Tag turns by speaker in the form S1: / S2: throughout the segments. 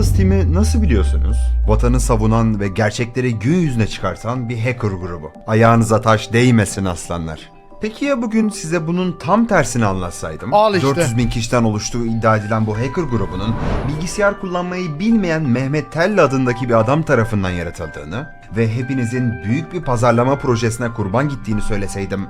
S1: Yıldız Team'i nasıl biliyorsunuz? Vatanı savunan ve gerçekleri gün yüzüne çıkartan bir hacker grubu. Ayağınıza taş değmesin aslanlar. Peki ya bugün size bunun tam tersini anlatsaydım?
S2: Al işte.
S1: 400 bin kişiden oluştuğu iddia edilen bu hacker grubunun bilgisayar kullanmayı bilmeyen Mehmet Telli adındaki bir adam tarafından yaratıldığını ve hepinizin büyük bir pazarlama projesine kurban gittiğini söyleseydim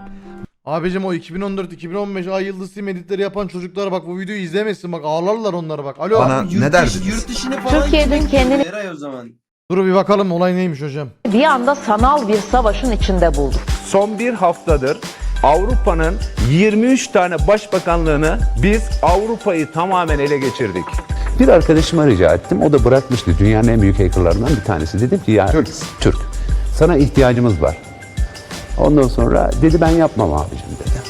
S2: Abicim o 2014-2015 ay yıldız sim editleri yapan çocuklar bak bu videoyu izlemesin bak ağlarlar onlara bak. Alo.
S1: Bana-
S3: Yurt
S1: ne
S3: dışı-
S1: derdiniz?
S3: Yurt dışına falan
S4: Türkiye'nin
S3: gitmek
S4: kendini-
S3: istiyor Eray o zaman.
S2: Dur bir bakalım olay neymiş hocam.
S4: bir anda sanal bir savaşın içinde bulduk.
S5: Son bir haftadır Avrupa'nın 23 tane başbakanlığını biz Avrupa'yı tamamen ele geçirdik.
S6: Bir arkadaşıma rica ettim. O da bırakmıştı. Dünyanın en büyük hackerlarından bir tanesi. Dedim ki ya Türk. Sana ihtiyacımız var. Ondan sonra dedi ben yapmam abicim dedi.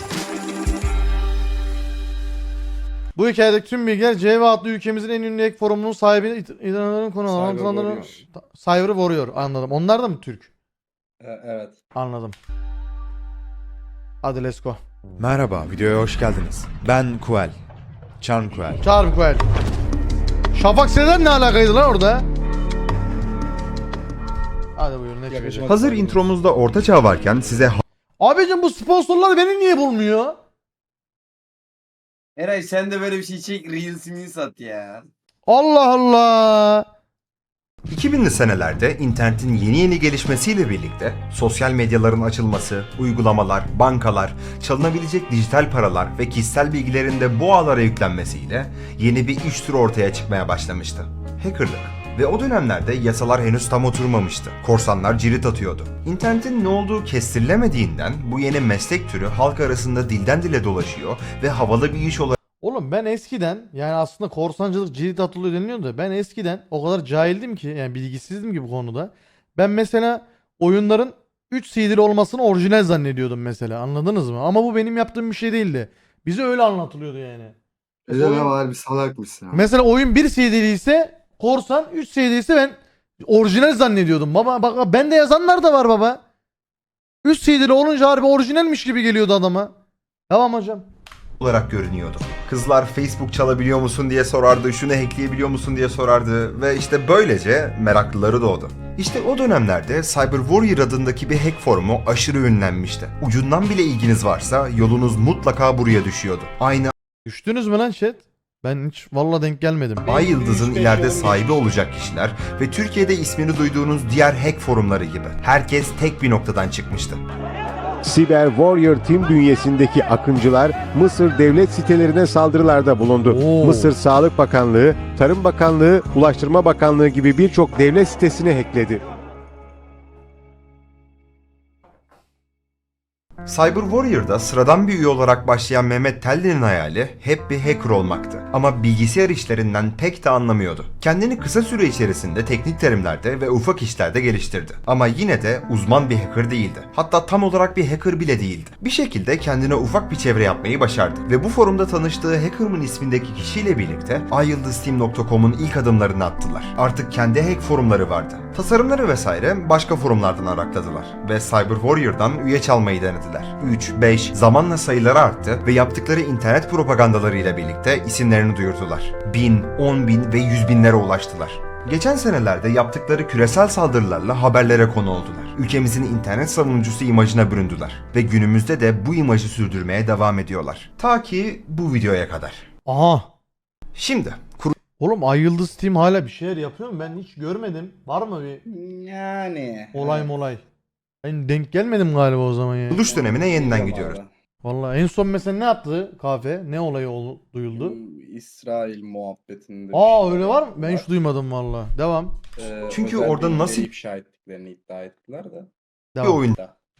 S2: Bu hikayedeki tüm bilgiler CV adlı ülkemizin en ünlü hack forumunun sahibi inananların konu
S7: Cyber
S2: anlatılanların
S7: Warrior.
S2: Cyber Warrior anladım. Onlar da mı Türk?
S7: E- Evet.
S2: Anladım. Hadi let's go.
S8: Merhaba, videoya hoş geldiniz. Ben Kuel. Charm Kuel.
S2: Çağırın Kuel. Şafak Sezer ne alakaydı lan orada? Hadi?
S7: Yakışmadı.
S1: Hazır intromuzda orta çağ varken size
S2: Abicim bu sponsorlar beni niye bulmuyor?
S3: Eray sen de böyle bir şey çek Reels'ini sat ya.
S2: Allah Allah.
S1: 2000'li senelerde internetin yeni yeni gelişmesiyle birlikte sosyal medyaların açılması, uygulamalar, bankalar, çalınabilecek dijital paralar ve kişisel bilgilerin de bu ağlara yüklenmesiyle yeni bir iş türü ortaya çıkmaya başlamıştı. Hackerlık. Ve o dönemlerde yasalar henüz tam oturmamıştı. Korsanlar cirit atıyordu. İnternetin ne olduğu kestirilemediğinden bu yeni meslek türü halk arasında dilden dile dolaşıyor ve havalı bir iş olarak
S2: Oğlum ben eskiden yani aslında korsancılık cirit atılıyor deniliyor da ben eskiden o kadar cahildim ki yani bilgisizdim ki bu konuda. Ben mesela oyunların 3 CD'li olmasını orijinal zannediyordum mesela anladınız mı? Ama bu benim yaptığım bir şey değildi. Bize öyle anlatılıyordu yani.
S7: Bir de ne
S2: Oyun-
S7: var bir salakmışsın.
S2: Mesela oyun 1 CD'li ise korsan 3 CD'li ise ben orijinal zannediyordum. Baba bak ben de yazanlar da var baba. 3 CD'li olunca harbi orijinalmiş gibi geliyordu adama. Tamam hocam.
S1: olarak görünüyordu. Kızlar Facebook çalabiliyor musun diye sorardı, şunu hackleyebiliyor musun diye sorardı ve işte böylece meraklıları doğdu. İşte o dönemlerde Cyber Warrior adındaki bir hack forumu aşırı ünlenmişti. Ucundan bile ilginiz varsa yolunuz mutlaka buraya düşüyordu. Aynı
S2: Düştünüz mü lan chat? Ben hiç valla denk gelmedim.
S1: Ay Yıldız'ın ileride sahibi olacak kişiler ve Türkiye'de ismini duyduğunuz diğer hack forumları gibi. Herkes tek bir noktadan çıkmıştı.
S9: Siber Warrior Team bünyesindeki akıncılar Mısır devlet sitelerine saldırılarda bulundu.
S2: Oo.
S9: Mısır Sağlık Bakanlığı, Tarım Bakanlığı, Ulaştırma Bakanlığı gibi birçok devlet sitesini hackledi.
S1: Cyber Warrior'da sıradan bir üye olarak başlayan Mehmet Telli'nin hayali hep bir hacker olmaktı. Ama bilgisayar işlerinden pek de anlamıyordu. Kendini kısa süre içerisinde teknik terimlerde ve ufak işlerde geliştirdi. Ama yine de uzman bir hacker değildi. Hatta tam olarak bir hacker bile değildi. Bir şekilde kendine ufak bir çevre yapmayı başardı. Ve bu forumda tanıştığı Hackerman ismindeki kişiyle birlikte ayıldızteam.com'un ilk adımlarını attılar. Artık kendi hack forumları vardı. Tasarımları vesaire başka forumlardan arakladılar. Ve Cyber Warrior'dan üye çalmayı denediler. 3, 5, zamanla sayıları arttı ve yaptıkları internet propagandalarıyla birlikte isimlerini duyurdular. 1000, 10 bin ve 100 binlere ulaştılar. Geçen senelerde yaptıkları küresel saldırılarla haberlere konu oldular. Ülkemizin internet savunucusu imajına büründüler. Ve günümüzde de bu imajı sürdürmeye devam ediyorlar. Ta ki bu videoya kadar.
S2: Aha.
S1: Şimdi
S2: Oğlum Ay Yıldız Team hala bir şeyler yapıyor mu? Ben hiç görmedim. Var mı bir
S7: Yani.
S2: olay molay? Ben denk gelmedim galiba o zaman ya.
S1: kuruluş dönemine yeniden gidiyoruz.
S2: Vallahi en son mesela ne yaptı kahve? Ne olayı ol- duyuldu?
S7: İsrail muhabbetinde.
S2: Aa
S7: bir
S2: öyle
S7: şey
S2: var mı? Ben hiç duymadım valla. Devam.
S7: Ee,
S1: Çünkü orada nasıl-
S7: ifşa ettiklerini iddia ettiler de.
S1: bir
S2: Devam.
S1: oyun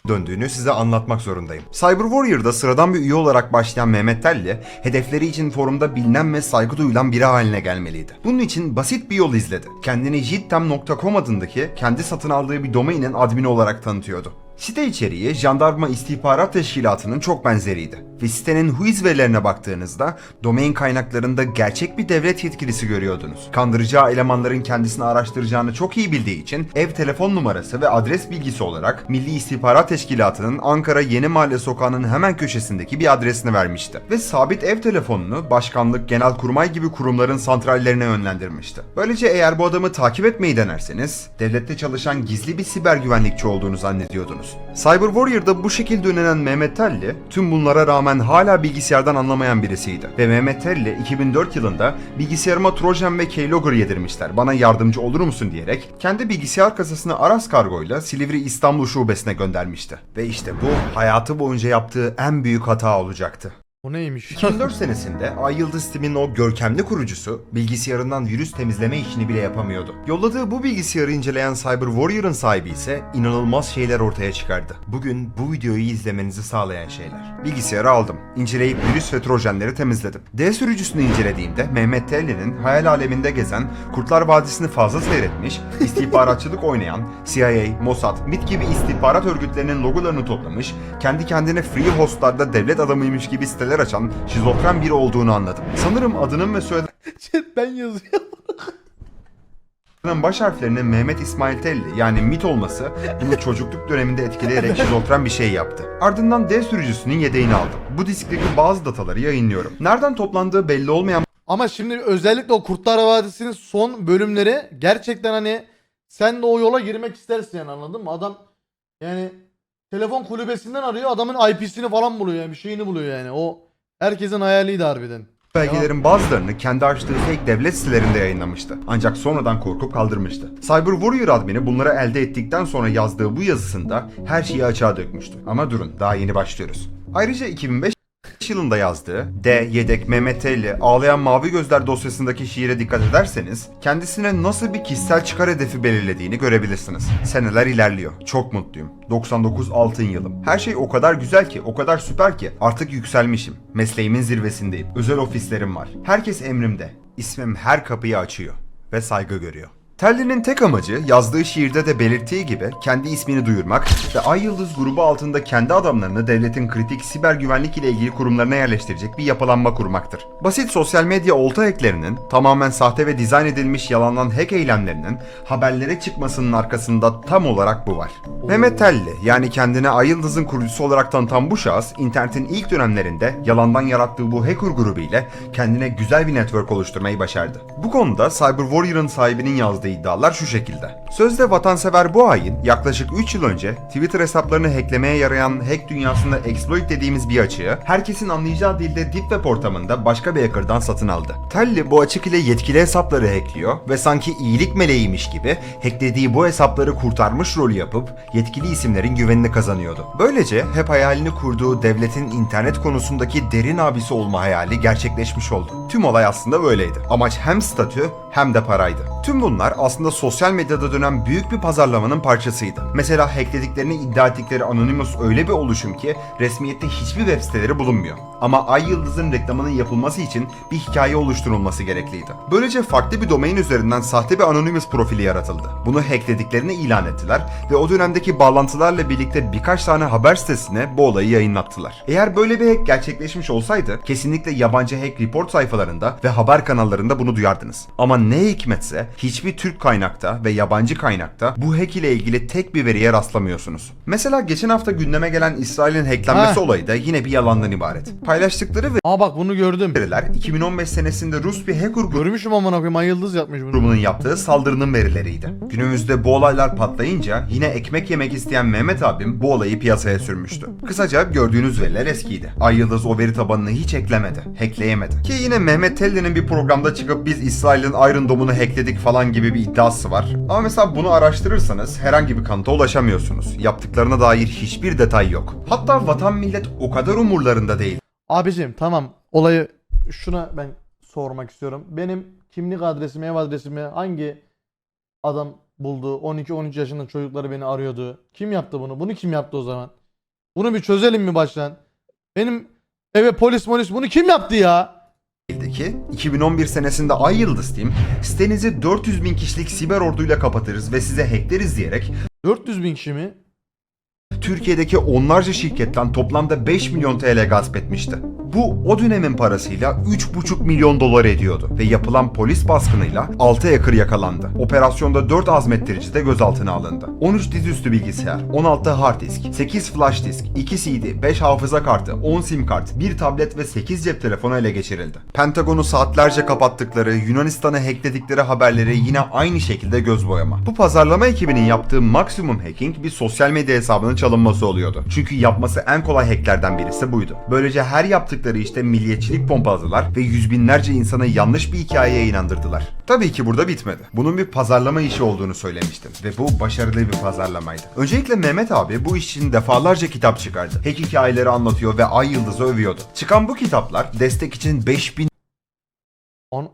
S1: döndüğünü size anlatmak zorundayım. Cyber Warrior'da sıradan bir üye olarak başlayan Mehmet Telli, hedefleri için forumda bilinen ve saygı duyulan biri haline gelmeliydi. Bunun için basit bir yol izledi. Kendini jittem.com adındaki kendi satın aldığı bir domainin admini olarak tanıtıyordu. Site içeriği Jandarma İstihbarat Teşkilatı'nın çok benzeriydi. Ve sitenin Whois verilerine baktığınızda domain kaynaklarında gerçek bir devlet yetkilisi görüyordunuz. Kandıracağı elemanların kendisini araştıracağını çok iyi bildiği için ev telefon numarası ve adres bilgisi olarak Milli İstihbarat Teşkilatı'nın Ankara Yeni Mahalle Sokağı'nın hemen köşesindeki bir adresini vermişti. Ve sabit ev telefonunu başkanlık, genelkurmay gibi kurumların santrallerine yönlendirmişti. Böylece eğer bu adamı takip etmeyi denerseniz devlette çalışan gizli bir siber güvenlikçi olduğunu zannediyordunuz. Cyber Warrior'da bu şekilde önlenen Mehmet Telli tüm bunlara rağmen hala bilgisayardan anlamayan birisiydi. Ve Mehmet Telli 2004 yılında bilgisayarıma Trojan ve Keylogger yedirmişler bana yardımcı olur musun diyerek kendi bilgisayar kasasını Aras Kargo'yla Silivri İstanbul şubesine göndermişti. Ve işte bu hayatı boyunca yaptığı en büyük hata olacaktı.
S2: O neymiş?
S1: 2004 senesinde Ay Yıldız Team'in o görkemli kurucusu bilgisayarından virüs temizleme işini bile yapamıyordu. Yolladığı bu bilgisayarı inceleyen Cyber Warrior'ın sahibi ise inanılmaz şeyler ortaya çıkardı. Bugün bu videoyu izlemenizi sağlayan şeyler. Bilgisayarı aldım. İnceleyip virüs ve trojenleri temizledim. D sürücüsünü incelediğimde Mehmet Telli'nin hayal aleminde gezen, Kurtlar Vadisi'ni fazla seyretmiş, istihbaratçılık oynayan, CIA, Mossad, MIT gibi istihbarat örgütlerinin logolarını toplamış, kendi kendine free hostlarda devlet adamıymış gibi siteler açan şizofren biri olduğunu anladım. Sanırım adının ve soyadının
S2: Chat ben yazıyorum.
S1: baş harflerinin Mehmet İsmail Telli yani MIT olması bunu çocukluk döneminde etkileyerek şizofren bir şey yaptı. Ardından D sürücüsünün yedeğini aldım. Bu diskteki bazı dataları yayınlıyorum. Nereden toplandığı belli olmayan
S2: Ama şimdi özellikle o Kurtlar Vadisi'nin son bölümleri gerçekten hani sen de o yola girmek istersin yani anladın mı? Adam yani telefon kulübesinden arıyor adamın IP'sini falan buluyor yani bir şeyini buluyor yani. O herkesin hayaliydi harbiden.
S1: belgelerin bazılarını kendi açtığı fake devlet sitelerinde yayınlamıştı. Ancak sonradan korkup kaldırmıştı. Cyber Warrior admini bunları elde ettikten sonra yazdığı bu yazısında her şeyi açığa dökmüştü. Ama durun daha yeni başlıyoruz. Ayrıca 2005 yılında yazdığı D. Yedek Mehmet Telli Ağlayan Mavi Gözler dosyasındaki şiire dikkat ederseniz kendisine nasıl bir kişisel çıkar hedefi belirlediğini görebilirsiniz. Seneler ilerliyor. Çok mutluyum. 99 altın yılım. Her şey o kadar güzel ki, o kadar süper ki artık yükselmişim. Mesleğimin zirvesindeyim. Özel ofislerim var. Herkes emrimde. İsmim her kapıyı açıyor ve saygı görüyor. Telli'nin tek amacı yazdığı şiirde de belirttiği gibi kendi ismini duyurmak ve Ay Yıldız grubu altında kendi adamlarını devletin kritik siber güvenlik ile ilgili kurumlarına yerleştirecek bir yapılanma kurmaktır. Basit sosyal medya olta hacklerinin, tamamen sahte ve dizayn edilmiş yalandan hack eylemlerinin haberlere çıkmasının arkasında tam olarak bu var. Mehmet Telli yani kendine Ay Yıldız'ın kurucusu olarak tanıtan bu şahıs internetin ilk dönemlerinde yalandan yarattığı bu hacker grubu ile kendine güzel bir network oluşturmayı başardı. Bu konuda Cyber Warrior'ın sahibinin yazdığı iddialar şu şekilde. Sözde vatansever bu hain yaklaşık 3 yıl önce Twitter hesaplarını hacklemeye yarayan hack dünyasında exploit dediğimiz bir açığı herkesin anlayacağı dilde Deep Web ortamında başka bir hacker'dan satın aldı. Telli bu açık ile yetkili hesapları hackliyor ve sanki iyilik meleğiymiş gibi hacklediği bu hesapları kurtarmış rolü yapıp yetkili isimlerin güvenini kazanıyordu. Böylece hep hayalini kurduğu devletin internet konusundaki derin abisi olma hayali gerçekleşmiş oldu. Tüm olay aslında böyleydi. Amaç hem statü hem de paraydı. Tüm bunlar aslında sosyal medyada dönen büyük bir pazarlamanın parçasıydı. Mesela hacklediklerini iddia ettikleri Anonymous öyle bir oluşum ki resmiyette hiçbir web siteleri bulunmuyor. Ama Ay Yıldız'ın reklamının yapılması için bir hikaye oluşturulması gerekliydi. Böylece farklı bir domain üzerinden sahte bir Anonymous profili yaratıldı. Bunu hacklediklerini ilan ettiler ve o dönemdeki bağlantılarla birlikte birkaç tane haber sitesine bu olayı yayınlattılar. Eğer böyle bir hack gerçekleşmiş olsaydı kesinlikle yabancı hack report sayfalarında ve haber kanallarında bunu duyardınız. Ama ne hikmetse hiçbir Türk kaynakta ve yabancı kaynakta bu hack ile ilgili tek bir veriye rastlamıyorsunuz. Mesela geçen hafta gündeme gelen İsrail'in hacklenmesi
S2: Ha.
S1: olayı da yine bir yalandan ibaret. Paylaştıkları
S2: Aa bak bunu gördüm.
S1: veriler 2015 senesinde Rus bir hacker
S2: Görmüşüm amına koyayım Ay Yıldız yapmış bunu.
S1: grubunun yaptığı saldırının verileriydi. Günümüzde bu olaylar patlayınca yine ekmek yemek isteyen Mehmet abim bu olayı piyasaya sürmüştü. Kısaca gördüğünüz veriler eskiydi. Ay Yıldız o veri tabanını hiç eklemedi, hackleyemedi. Ki yine Mehmet Telli'nin bir programda çıkıp biz İsrail'in Iron Dome'unu hackledik falan gibi bir iddiası var. Ama mesela bunu araştırırsanız herhangi bir kanıta ulaşamıyorsunuz. Yaptıklarına dair hiçbir detay yok. Hatta vatan millet o kadar umurlarında değil.
S2: Abicim tamam olayı şuna ben sormak istiyorum. Benim kimlik adresimi, ev adresimi hangi adam buldu? 12-13 yaşında çocukları beni arıyordu. Kim yaptı bunu? Bunu kim yaptı o zaman? Bunu bir çözelim mi baştan? Benim eve polis polis bunu kim yaptı ya?
S1: Ki 2011 senesinde Ay Yıldız Team sitenizi 400 bin kişilik siber orduyla kapatırız ve size hackleriz diyerek
S2: 400 bin kişi mi?
S1: Türkiye'deki onlarca şirketten toplamda 5 milyon TL gasp etmişti. Bu o dönemin parasıyla 3,5 milyon dolar ediyordu ve yapılan polis baskınıyla 6 hacker yakalandı. Operasyonda 4 azmettirici de gözaltına alındı. 13 dizüstü bilgisayar, 16 hard disk, 8 flash disk, 2 CD, 5 hafıza kartı, 10 sim kart, 1 tablet ve 8 cep telefonu ele geçirildi. Pentagon'u saatlerce kapattıkları, Yunanistan'ı hackledikleri haberleri yine aynı şekilde göz boyama. Bu pazarlama ekibinin yaptığı maksimum hacking bir sosyal medya hesabının çalınması oluyordu. Çünkü yapması en kolay hacklerden birisi buydu. Böylece her yaptıkları işte milliyetçilik pompaladılar ve yüz binlerce insanı yanlış bir hikayeye inandırdılar. Tabii ki burada bitmedi. Bunun bir pazarlama işi olduğunu söylemiştim ve bu başarılı bir pazarlamaydı. Öncelikle Mehmet abi bu iş için defalarca kitap çıkardı. Hack hikayeleri anlatıyor ve Ay Yıldız'ı övüyordu. Çıkan bu kitaplar destek için 5000
S2: Onu...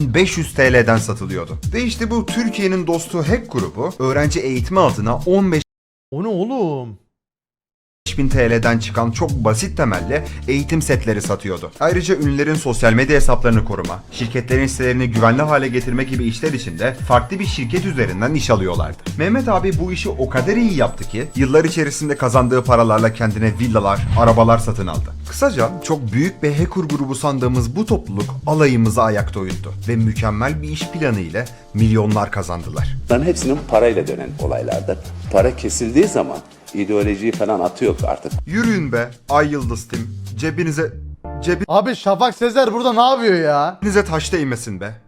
S1: 500 TL'den satılıyordu. Ve işte bu Türkiye'nin dostu hack grubu öğrenci eğitimi adına 15
S2: O ne oğlum?
S1: 5000 TL'den çıkan çok basit temelli eğitim setleri satıyordu. Ayrıca ünlülerin sosyal medya hesaplarını koruma, şirketlerin sitelerini güvenli hale getirme gibi işler için de farklı bir şirket üzerinden iş alıyorlardı. Mehmet abi bu işi o kadar iyi yaptı ki yıllar içerisinde kazandığı paralarla kendine villalar, arabalar satın aldı. Kısaca çok büyük bir hacker grubu sandığımız bu topluluk alayımızı ayakta uyuttu ve mükemmel bir iş planı ile milyonlar kazandılar.
S6: Bunların hepsinin parayla dönen olaylardır. Para kesildiği zaman ideolojiyi falan atıyor artık.
S1: Yürüyün be Ay Yıldız Tim. Cebinize
S2: Abi Şafak Sezer burada ne yapıyor ya?
S1: cebinize taş değmesin be.